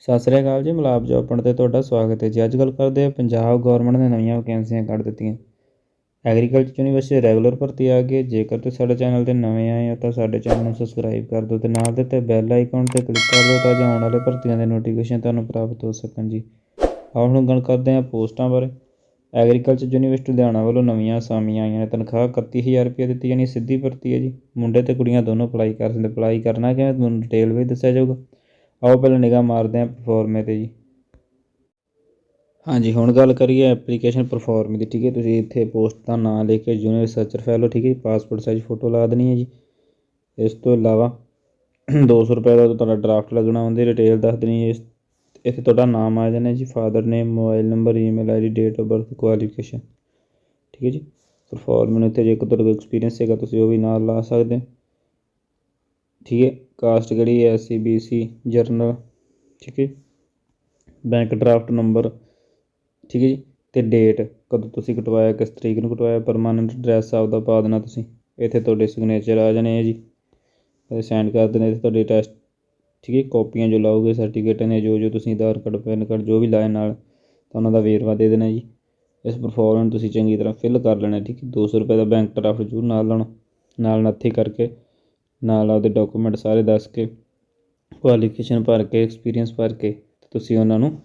ਸਤਿ ਸ੍ਰੀ ਅਕਾਲ ਜੀ, ਮਲਾਪ ਜੋਬ ਪਣ ਤੇ ਤੁਹਾਡਾ ਸਵਾਗਤ ਹੈ ਜੀ। ਅੱਜ ਗੱਲ ਕਰਦੇ ਹਾਂ, ਪੰਜਾਬ ਗਵਰਨਮੈਂਟ ਨੇ ਨਵੀਆਂ ਵੈਕੈਂਸੀਆਂ ਕੱਢ ਦਿੱਤੀਆਂ। ਐਗਰੀਕਲਚਰ ਯੂਨੀਵਰਸਿਟੀ ਰੈਗੂਲਰ ਭਰਤੀ ਆ ਗਈ ਜੇਕਰ ਤੁਸੀਂ ਸਾਡੇ ਚੈਨਲ ਤੇ ਨਵੇਂ ਆਏ ਹੋ, ਤਾਂ ਸਾਡੇ ਚੈਨਲ ਨੂੰ ਸਬਸਕ੍ਰਾਈਬ ਕਰ ਦਿਓ ਤੇ ਨਾਲ ਦਿੱਤੇ ਬੈਲ ਆਈਕਨ ਤੇ ਕਲਿੱਕ ਕਰ ਦਿਓ ਤਾਂ ਜੋ ਆਉਣ ਵਾਲੇ ਭਰਤੀਆਂ ਦੇ ਨੋਟੀਫਿਕੇਸ਼ਨ ਤੁਹਾਨੂੰ ਪ੍ਰਾਪਤ ਹੋ ਸਕਣ ਜੀ। ਆਓ ਹੁਣ ਗੱਲ ਕਰਦੇ ਹਾਂ ਪੋਸਟਾਂ ਬਾਰੇ। ਐਗਰੀਕਲਚਰ ਯੂਨੀਵਰਸਿਟੀ ਲੁਧਿਆਣਾ ਵੱਲੋਂ ਨਵੀਆਂ ਅਸਾਮੀਆਂ ਆਈਆਂ ਨੇ। ਤਨਖਾਹ 31000 ਰੁਪਏ ਦਿੱਤੀ ਜਾਣੀ ਸਿੱਧੀ ਭਰਤੀ ਹੈ ਜੀ। ਮੁੰਡੇ ਤੇ ਕੁੜੀਆਂ ਦੋਨੋਂ ਅਪਲਾਈ ਕਰ ਸਕਦੇ ਅਪਲਾਈ ਕਰਨਾ ਕਿਵੇਂ? ਤੁਹਾਨੂੰ ਡਿਟੇਲ ਵੀ ਦੱਸਿਆ ਜਾਊਗਾ। ਆਓ ਪਹਿਲਾਂ ਨਿਗਾਹ ਮਾਰਦੇ ਹਾਂ ਪਰਫਾਰਮੇ ਤੇ ਜੀ। ਹਾਂਜੀ, ਹੁਣ ਗੱਲ ਕਰੀਏ ਐਪਲੀਕੇਸ਼ਨ ਪਰਫਾਰਮ ਦੀ, ਠੀਕ ਹੈ? ਤੁਸੀਂ ਇੱਥੇ ਪੋਸਟ ਦਾ ਨਾਮ ਲਿਖ ਕੇ ਜੂਨੀਅਰ ਰਿਸਰਚਰ ਫੈਲੋ ਠੀਕ ਹੈ? ਪਾਸਪੋਰਟ ਸਾਈਜ਼ ਫੋਟੋ ਲਾ ਦੇਣੀ ਹੈ ਜੀ। ਇਸ ਤੋਂ ਇਲਾਵਾ 200 ਰੁਪਏ ਦਾ ਤੁਹਾਡਾ ਡਰਾਫਟ ਲੱਗਣਾ ਹੁੰਦੀ ਡਿਟੇਲ ਦੱਸ ਦੇਣੀ ਹੈ। ਇੱਥੇ ਤੁਹਾਡਾ ਨਾਮ ਆ ਜਾਣਾ ਜੀ father name mobile number email ID date of birth qualification ਠੀਕ ਹੈ ਜੀ? ਪਰਫਾਰਮ ਨੂੰ ਇੱਥੇ ਜੇ ਕੋਈ ਤੁਹਾਡੇ ਕੋਲ ਐਕਸਪੀਰੀਅੰਸ ਹੈਗਾ, ਤੁਸੀਂ ਉਹ ਵੀ ਨਾਲ ਲਾ ਸਕਦੇ ਹੋ, ਠੀਕ ਹੈ? ਕਾਸਟ ਕਿਹੜੀ ਹੈ? ਐਸਸੀ ਬੀਸੀ ਜਰਨਲ, ਠੀਕ ਹੈ ਬੈਂਕ ਡਰਾਫਟ ਨੰਬਰ, ਠੀਕ ਹੈ ਜੀ? ਤੇ ਡੇਟ, ਕਦੋਂ ਤੁਸੀਂ ਕਟਵਾਇਆ, ਕਿਸ ਤਰੀਕ ਨੂੰ ਕਟਵਾਇਆ ਪਰਮਾਨੈਂਟ ਐਡਰੈਸ ਆਪਦਾ ਪਾ ਦੇਣਾ ਤੁਸੀਂ। ਇੱਥੇ ਤੁਹਾਡੇ ਸਿਗਨੇਚਰ ਆ ਜਾਣੇ ਹੈ ਜੀ। ਤੇ ਸੈਂਡ ਕਰ ਦੇਣੇ, ਇੱਥੇ ਤੁਹਾਡੇ ਟੈਸਟ ਠੀਕ ਹੈ ਕਾਪੀਆਂ ਜੋ ਲਾਓਗੇ ਸਰਟੀਫਿਕੇਟਾਂ ਨੇ ਜੋ ਜੋ ਤੁਸੀਂ ਆਧਾਰ ਕਾਰਡ, ਪੈਨ ਕਾਰਡ, ਜੋ ਵੀ ਲਾਏ ਨਾਲ, ਤਾਂ ਉਹਨਾਂ ਦਾ ਵੇਰਵਾ ਦੇ ਦੇਣਾ ਜੀ। ਇਸ ਪਰਫਾਰਮ ਤੁਸੀਂ ਚੰਗੀ ਤਰ੍ਹਾਂ ਫਿਲ ਕਰ ਲੈਣਾ, ਠੀਕ ਹੈ? 200 ਰੁਪਏ ਦਾ ਬੈਂਕ ਡਰਾਫਟ ਜ਼ਰੂਰ ਨਾਲ ਲੈਣਾ ਨਾਲ ਨੱਥੀ ਕਰਕੇ ਨਾਲ ਆਪਦੇ ਡਾਕੂਮੈਂਟ ਸਾਰੇ ਦੱਸ ਕੇ ਕੁਆਲੀਫਿਕੇਸ਼ਨ ਭਰ ਕੇ ਐਕਸਪੀਰੀਅੰਸ ਭਰ ਕੇ ਤੁਸੀਂ ਉਹਨਾਂ ਨੂੰ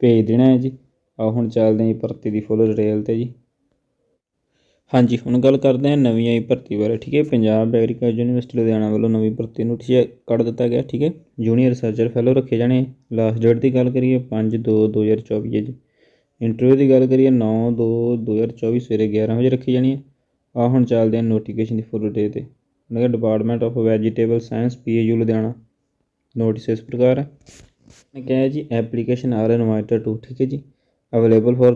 ਭੇਜ ਦੇਣਾ ਹੈ ਜੀ। ਆਓ ਹੁਣ ਚੱਲਦੇ ਹਾਂ ਜੀ ਭਰਤੀ ਦੀ ਫੁੱਲ ਡਿਟੇਲ ਤੇ ਜੀ। ਹਾਂਜੀ, ਹੁਣ ਗੱਲ ਕਰਦੇ ਹਾਂ ਨਵੀਂ ਆਈ ਭਰਤੀ ਬਾਰੇ, ਠੀਕ ਹੈ? ਪੰਜਾਬ ਐਗਰੀਕਲਚਰ ਯੂਨੀਵਰਸਿਟੀ ਲੁਧਿਆਣਾ ਵੱਲੋਂ ਨਵੀਂ ਭਰਤੀ ਨੋਟਿਸ ਕੱਢ ਦਿੱਤਾ ਗਿਆ, ਠੀਕ ਹੈ? ਜੂਨੀਅਰ ਰਿਸਰਚਰ ਫੈਲੋ ਰੱਖੇ ਜਾਣੇ ਲਾਸਟ ਡੇਟ ਦੀ ਗੱਲ ਕਰੀਏ 5 2 2024 ਹੈ ਜੀ। ਇੰਟਰਵਿਊ ਦੀ ਗੱਲ ਕਰੀਏ 9 2 2024 ਸਵੇਰੇ 11 ਵਜੇ ਰੱਖੀ ਜਾਣੀ ਹੈ। ਆ ਹੁਣ ਚੱਲਦੇ ਹਾਂ ਨੋਟੀਫਿਕੇਸ਼ਨ ਦੀ ਫੁੱਲ ਡਿਟੇਲ ਤੇ। ਉਹਨਾਂ ਦਾ department of vegetable science PAU Ludhiana notice ਇਸ ਪ੍ਰਕਾਰ ਹੈ। ਨੇ ਕਿਹਾ ਜੀ ਐਪਲੀਕੇਸ਼ਨ ਆਰ ਇਨਵਾਈਟਡ ਟੂ ਠੀਕ ਹੈ ਜੀ। ਅਵੇਲੇਬਲ ਫॉर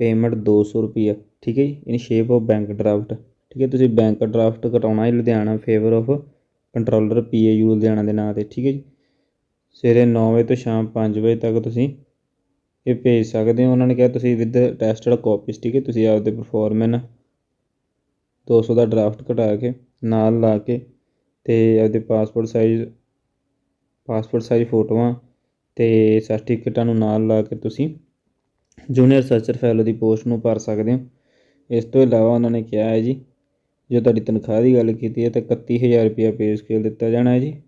ਪੇਮੈਂਟ 200 ਰੁਪਿਆ ਠੀਕ ਹੈ ਜੀ। In shape of bank draft ਠੀਕ ਹੈ। ਤੁਸੀਂ ਬੈਂਕ ਡਰਾਫਟ ਕਟਾਉਣਾ ਹੈ Ludhiana favour of controller PAU Ludhiana ਦੇ ਨਾਂ ਤੇ, ਠੀਕ ਹੈ ਜੀ। ਸਵੇਰੇ 9 ਵਜੇ ਤੋਂ ਸ਼ਾਮ 5 ਵਜੇ ਤੱਕ ਤੁਸੀਂ ਇਹ ਭੇਜ ਸਕਦੇ ਹੋ। ਉਹਨਾਂ ਨੇ ਕਿਹਾ, ਤੁਸੀਂ ਵਿਦ ਟੈਸਟਡ ਕਾਪੀਸ ਠੀਕ ਹੈ। ਤੁਸੀਂ ਆਪਦੇ ਪਰਫਾਰਮੈਂਸ 200 ਦਾ ਡਰਾਫਟ ਕਟਾ ਕੇ ਨਾਲ ਲਾ ਕੇ ਅਤੇ ਆਪਦੇ ਪਾਸਪੋਰਟ ਸਾਈਜ਼ ਪਾਸਪੋਰਟ ਸਾਈਜ਼ ਫੋਟੋਆਂ ਅਤੇ ਸਰਟੀਫਿਕੇਟਾਂ ਨੂੰ ਨਾਲ ਲਾ ਕੇ ਤੁਸੀਂ ਜੂਨੀਅਰ ਰਿਸਰਚਰ ਫੈਲੋ ਦੀ ਪੋਸਟ ਨੂੰ ਭਰ ਸਕਦੇ ਹੋ। ਇਸ ਤੋਂ ਇਲਾਵਾ ਉਹਨਾਂ ਨੇ ਕਿਹਾ ਹੈ ਜੀ, ਜੇ ਤੁਹਾਡੀ ਤਨਖਾਹ ਦੀ ਗੱਲ ਕੀਤੀ ਹੈ, ਤਾਂ 31000 ਰੁਪਇਆ ਪੇ ਸਕੇਲ ਦਿੱਤਾ ਜਾਣਾ ਹੈ ਜੀ।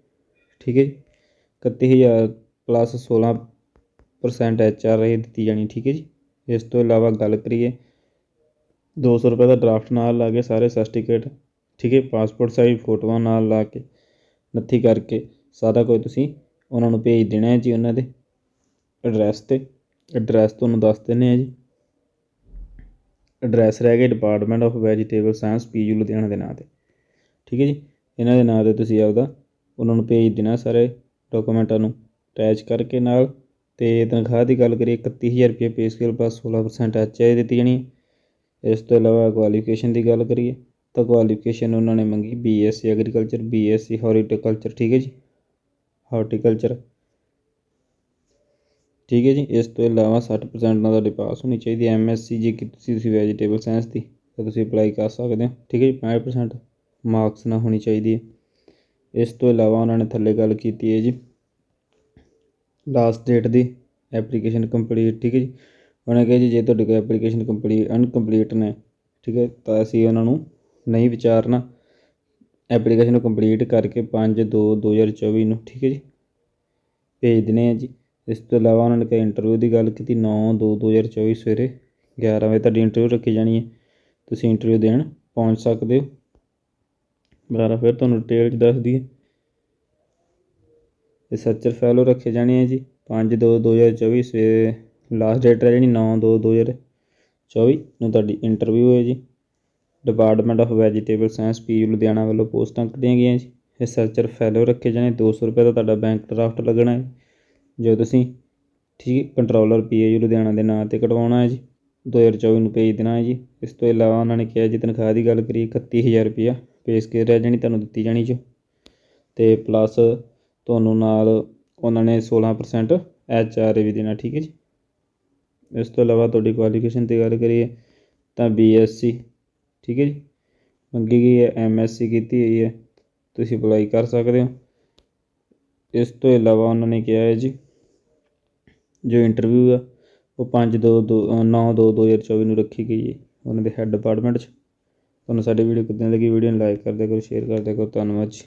ਠੀਕ ਹੈ ਜੀ? 31000 ਪਲੱਸ 16% ਐਚ ਆਰ ਆਈ ਦਿੱਤੀ ਜਾਣੀ ਠੀਕ ਹੈ ਜੀ? ਇਸ ਤੋਂ ਇਲਾਵਾ ਗੱਲ ਕਰੀਏ 200 ਰੁਪਏ ਦਾ ਡਰਾਫਟ ਨਾਲ ਲਾ ਕੇ ਸਾਰੇ ਸਰਟੀਫਿਕੇਟ ਠੀਕ ਹੈ ਪਾਸਪੋਰਟ ਸਾਈਜ਼ ਫੋਟੋਆਂ ਨਾਲ ਲਾ ਕੇ, ਨੱਥੀ ਕਰਕੇ, ਸਾਰਾ ਕੁਝ ਤੁਸੀਂ ਉਹਨਾਂ ਨੂੰ ਭੇਜ ਦੇਣਾ ਹੈ ਜੀ ਉਹਨਾਂ ਦੇ ਐਡਰੈਸ ਤੇ। ਐਡਰੈਸ ਤੁਹਾਨੂੰ ਦੱਸ ਦਿੰਦੇ ਆ ਜੀ। ਐਡਰੈਸ ਰਹਿ ਗਿਆ department of vegetable science PU Ludhiana ਦੇ ਨਾਂ ਤੇ। ਠੀਕ ਹੈ ਜੀ, ਇਹਨਾਂ ਦੇ ਨਾਂ ਤੇ ਤੁਸੀਂ ਆਪਦਾ ਉਹਨਾਂ ਨੂੰ ਭੇਜ ਦੇਣਾ ਸਾਰੇ ਡਾਕੂਮੈਂਟਾਂ ਨੂੰ ਅਟੈਚ ਕਰਕੇ ਨਾਲ। ਤੇ ਤਨਖਾਹ ਦੀ ਗੱਲ ਕਰੀਏ 31000 ਰੁਪਏ pay scale plus 16% H I ਦਿੱਤੀ ਜਾਣੀ ਇਸ ਤੋਂ ਇਲਾਵਾ ਕੁਆਲੀਫਿਕੇਸ਼ਨ ਦੀ ਗੱਲ ਕਰੀਏ ਤਾਂ ਕੁਆਲੀਫਿਕੇਸ਼ਨ ਉਹਨਾਂ ਨੇ ਮੰਗੀ ਬੀਐਸਸੀ ਐਗਰੀਕਲਚਰ ਬੀਐਸਸੀ ਹਾਰਟੀਕਲਚਰ ਠੀਕ ਹੈ ਜੀ? ਹਾਰਟੀਕਲਚਰ ਠੀਕ ਹੈ ਜੀ, ਇਸ ਤੋਂ ਇਲਾਵਾ 60% ਨਾਲ ਤੁਹਾਡੀ ਪਾਸ ਹੋਣੀ ਚਾਹੀਦੀ ਹੈ। ਐਮਐਸਸੀ ਜੇ ਕਿ ਤੁਸੀਂ ਤੁਸੀਂ ਵੈਜੀਟੇਬਲ ਸਾਇੰਸ ਦੀ, ਤਾਂ ਤੁਸੀਂ ਅਪਲਾਈ ਕਰ ਸਕਦੇ ਹੋ। ਠੀਕ ਹੈ ਜੀ 65% ਮਾਰਕਸ ਨਾ ਹੋਣੀ ਚਾਹੀਦੀ ਹੈ। ਇਸ ਤੋਂ ਇਲਾਵਾ ਉਹਨਾਂ ਨੇ ਥੱਲੇ ਗੱਲ ਕੀਤੀ ਹੈ ਜੀ ਲਾਸਟ ਡੇਟ ਦੀ ਐਪਲੀਕੇਸ਼ਨ ਕੰਪਲੀਟ ਠੀਕ ਹੈ ਜੀ। ਉਹਨਾਂ ਕਿਹਾ ਜੀ, ਜੇ ਤੁਹਾਡੇ ਕੋਲ ਐਪਲੀਕੇਸ਼ਨ ਕੰਪਲੀਟ ਅਨਕੰਪਲੀਟ ਨੇ, ਠੀਕ ਹੈ, ਤਾਂ ਅਸੀਂ ਉਹਨਾਂ ਨੂੰ ਨਹੀਂ ਵਿਚਾਰਨਾ। ਐਪਲੀਕੇਸ਼ਨ ਨੂੰ ਕੰਪਲੀਟ ਕਰਕੇ 5 2 2024 ਨੂੰ, ਠੀਕ ਹੈ ਜੀ? ਭੇਜ ਦਿੰਦੇ ਆ ਜੀ। ਇਸ ਤੋਂ ਇਲਾਵਾ ਉਹਨਾਂ ਨੇ ਕਿਹਾ ਇੰਟਰਵਿਊ ਦੀ ਗੱਲ ਕੀਤੀ 9 2 2024 ਸਵੇਰੇ 11 ਵਜੇ ਤੁਹਾਡੀ ਇੰਟਰਵਿਊ ਰੱਖੀ ਜਾਣੀ ਹੈ। ਤੁਸੀਂ ਇੰਟਰਵਿਊ ਦੇਣ ਪਹੁੰਚ ਸਕਦੇ ਹੋ। ਦੁਬਾਰਾ ਫਿਰ ਤੁਹਾਨੂੰ ਡਿਟੇਲ ਚ ਦੱਸ ਦਈਏ। ਰਿਸਰਚਰ ਫੈਲੋ ਰੱਖੇ ਜਾਣੇ ਹੈ ਜੀ 5 2 2024 ਸਵੇਰੇ ਲਾਸਟ ਡੇਟ ਹੈ ਜਿਹੜੀ 9 2 2024 ਨੂੰ ਤੁਹਾਡੀ ਇੰਟਰਵਿਊ ਹੈ ਜੀ। Department of vegetable science P Ludhiana ਵੱਲੋਂ ਪੋਸਟਾਂ ਕੱਢੀਆਂ ਗਈਆਂ ਜੀ। ਰਿਸਰਚਰ ਫੈਲੋ ਰੱਖੇ ਜਾਣੇ 200 ਰੁਪਏ ਦਾ ਤੁਹਾਡਾ ਬੈਂਕ ਡਰਾਫਟ ਲੱਗਣਾ ਹੈ। ਜੋ ਤੁਸੀਂ ਠੀਕ ਕੰਟਰੋਲਰ ਪੀਏਯੂ ਲੁਧਿਆਣਾ ਦੇ ਨਾਂ ਤੇ ਕਢਵਾਉਣਾ ਹੈ ਜੀ 2024 ਨੂੰ ਭੇਜ ਦੇਣਾ ਹੈ ਜੀ। ਇਸ ਤੋਂ ਇਲਾਵਾ ਉਹਨਾਂ ਨੇ ਕਿਹਾ ਜੀ, ਤਨਖਾਹ ਦੀ ਗੱਲ ਕਰੀਏ 31000 ਰੁਪਇਆ ਪੇਸ਼ ਕੇ ਰਹਿ ਜਾਣੀ, ਤੁਹਾਨੂੰ ਦਿੱਤੀ ਜਾਣੀ ਜੋ। ਤੇ ਪਲੱਸ ਤੁਹਾਨੂੰ ਨਾਲ ਉਹਨਾਂ ਨੇ 16% ਐਚ ਆਰ ਵੀ ਦੇਣਾ, ਠੀਕ ਹੈ ਜੀ। ਇਸ ਤੋਂ ਇਲਾਵਾ ਤੁਹਾਡੀ ਕੁਆਲੀਫਿਕੇਸ਼ਨ ਦੀ ਗੱਲ ਕਰੀਏ, ਤਾਂ ਬੀਐਸਸੀ ਠੀਕ ਹੈ ਜੀ। ਮੰਗੀ ਗਈ ਹੈ ਐਮਐਸਸੀ ਕੀਤੀ ਹੋਈ ਹੈ, ਤੁਸੀਂ ਅਪਲਾਈ ਕਰ ਸਕਦੇ ਹੋ। ਇਸ ਤੋਂ ਇਲਾਵਾ ਉਹਨਾਂ ਨੇ ਕਿਹਾ ਹੈ ਜੀ, ਜੋ ਇੰਟਰਵਿਊ ਆ, ਉਹ 5 ਦੋ ਦੋ 9 ਦੋ 2024 ਨੂੰ ਰੱਖੀ ਗਈ ਹੈ। ਉਹਨਾਂ ਦੇ ਹੈੱਡ ਡਿਪਾਰਟਮੈਂਟ 'ਚ। ਤੁਹਾਨੂੰ ਸਾਡੀ ਵੀਡੀਓ ਕਿੱਦਾਂ ਲੱਗੀ ਵੀਡੀਓ ਨੂੰ ਲਾਈਕ ਕਰਦੇ ਕਰੋ ਸ਼ੇਅਰ ਕਰਦੇ ਕਰੋ। ਧੰਨਵਾਦ ਜੀ।